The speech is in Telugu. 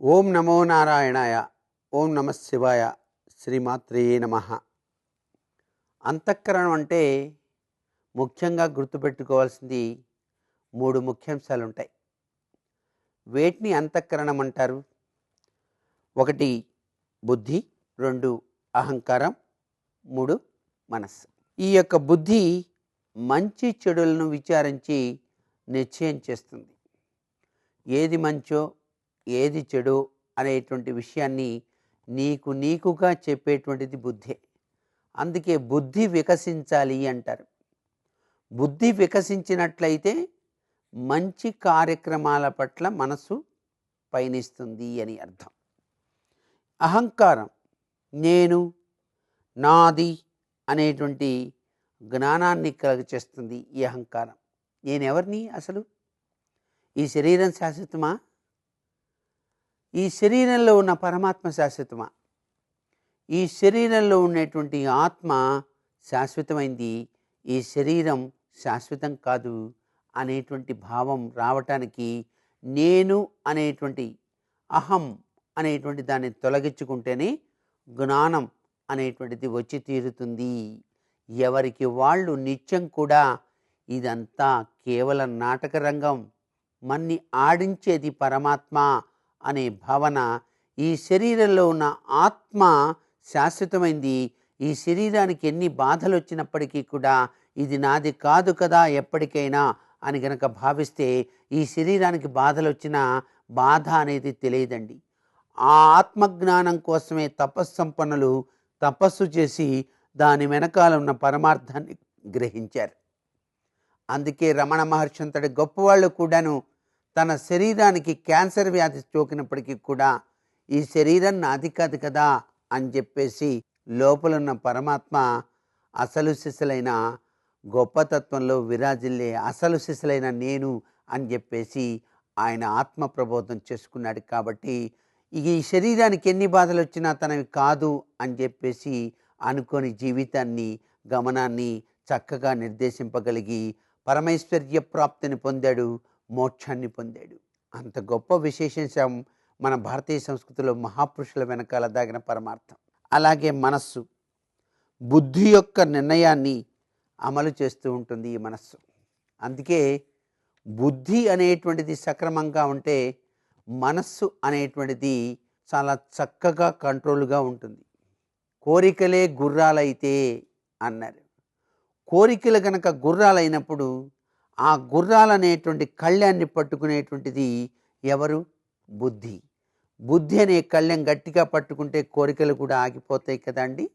ఓం నమో నారాయణాయ ఓం నమ శివాయ శ్రీమాత్రే నమ. అంతఃకరణం అంటే ముఖ్యంగా గుర్తుపెట్టుకోవాల్సింది మూడు ముఖ్యాంశాలు ఉంటాయి వేటిని అంతఃకరణం అంటారు? ఒకటి బుద్ధి రెండు అహంకారం మూడు మనస్సు. ఈ యొక్క బుద్ధి మంచి చెడులను విచారించి నిశ్చయం చేస్తుంది. ఏది మంచో ఏది చెడు అనేటువంటి విషయాన్ని నీకు నీకుగా చెప్పేటువంటిది బుద్ధే. అందుకే బుద్ధి వికసించాలి అంటారు. బుద్ధి వికసించినట్లయితే మంచి కార్యక్రమాల పట్ల మనసు పయనిస్తుంది అని అర్థం. అహంకారం నేను నాది అనేటువంటి జ్ఞానాన్ని కలుగచేస్తుంది ఈ అహంకారం. నేను ఎవరిని అసలు? ఈ శరీరం శాశ్వతమా? ఈ శరీరంలో ఉన్న పరమాత్మ శాశ్వతమా? ఈ శరీరంలో ఉన్నటువంటి ఆత్మ శాశ్వతమైంది ఈ శరీరం శాశ్వతం కాదు అనేటువంటి భావం రావటానికి నేను అనేటువంటి అహం అనేటువంటి దాన్ని తొలగించుకుంటేనే జ్ఞానం అనేటువంటిది వచ్చి తీరుతుంది. ఎవరికి వాళ్ళు నిత్యం కూడా ఇదంతా కేవలం నాటక రంగం. మన్ని ఆడించేది పరమాత్మ అనే భావన ఈ శరీరంలో ఉన్న ఆత్మ శాశ్వతమైంది. ఈ శరీరానికి ఎన్ని బాధలు వచ్చినప్పటికీ కూడా ఇది నాది కాదు కదా ఎప్పటికైనా అని గనక భావిస్తే ఈ శరీరానికి బాధలు వచ్చినా బాధ అనేది తెలియదండి. ఆ ఆత్మజ్ఞానం కోసమే తపస్సంపన్నులు తపస్సు చేసి దాని వెనకాల ఉన్న పరమార్థాన్ని గ్రహించారు. అందుకే రమణ మహర్షి అంతటి గొప్పవాళ్ళు కూడాను తన శరీరానికి క్యాన్సర్ వ్యాధి సోకినప్పటికీ కూడా ఈ శరీరం నాది కాదు కదా అని చెప్పేసి లోపలున్న పరమాత్మ అసలు శిశులైన గొప్పతత్వంలో విరాజిల్లే అసలు శిశులైన నేను అని చెప్పేసి ఆయన ఆత్మ ప్రబోధం చేసుకున్నాడు కాబట్టి ఈ శరీరానికి ఎన్ని బాధలు వచ్చినా తనవి కాదు అని చెప్పేసి అనుకోని జీవితాన్ని గమనాన్ని చక్కగా నిర్దేశింపగలిగి పరమైశ్వర్య ప్రాప్తిని పొందాడు మోక్షాన్ని పొందాడు. అంత గొప్ప విశేషం మన భారతీయ సంస్కృతిలో మహాపురుషుల వెనకాల దాగిన పరమార్థం. అలాగే మనస్సు. బుద్ధి యొక్క నిర్ణయాన్ని అమలు చేస్తూ ఉంటుంది ఈ మనస్సు. అందుకే బుద్ధి అనేటువంటిది సక్రమంగా ఉంటే మనస్సు అనేటువంటిది చాలా చక్కగా కంట్రోల్గా ఉంటుంది. కోరికలే గుర్రాలైతే అన్నారు. కోరికలు గనక గుర్రాలైనప్పుడు ఆ గుర్రాలనేటువంటి కళ్యాన్ని పట్టుకునేటువంటిది ఎవరు? బుద్ధి. బుద్ధి అనే కళ్యం గట్టిగా పట్టుకుంటే కోరికలు కూడా ఆగిపోతాయి కదండి.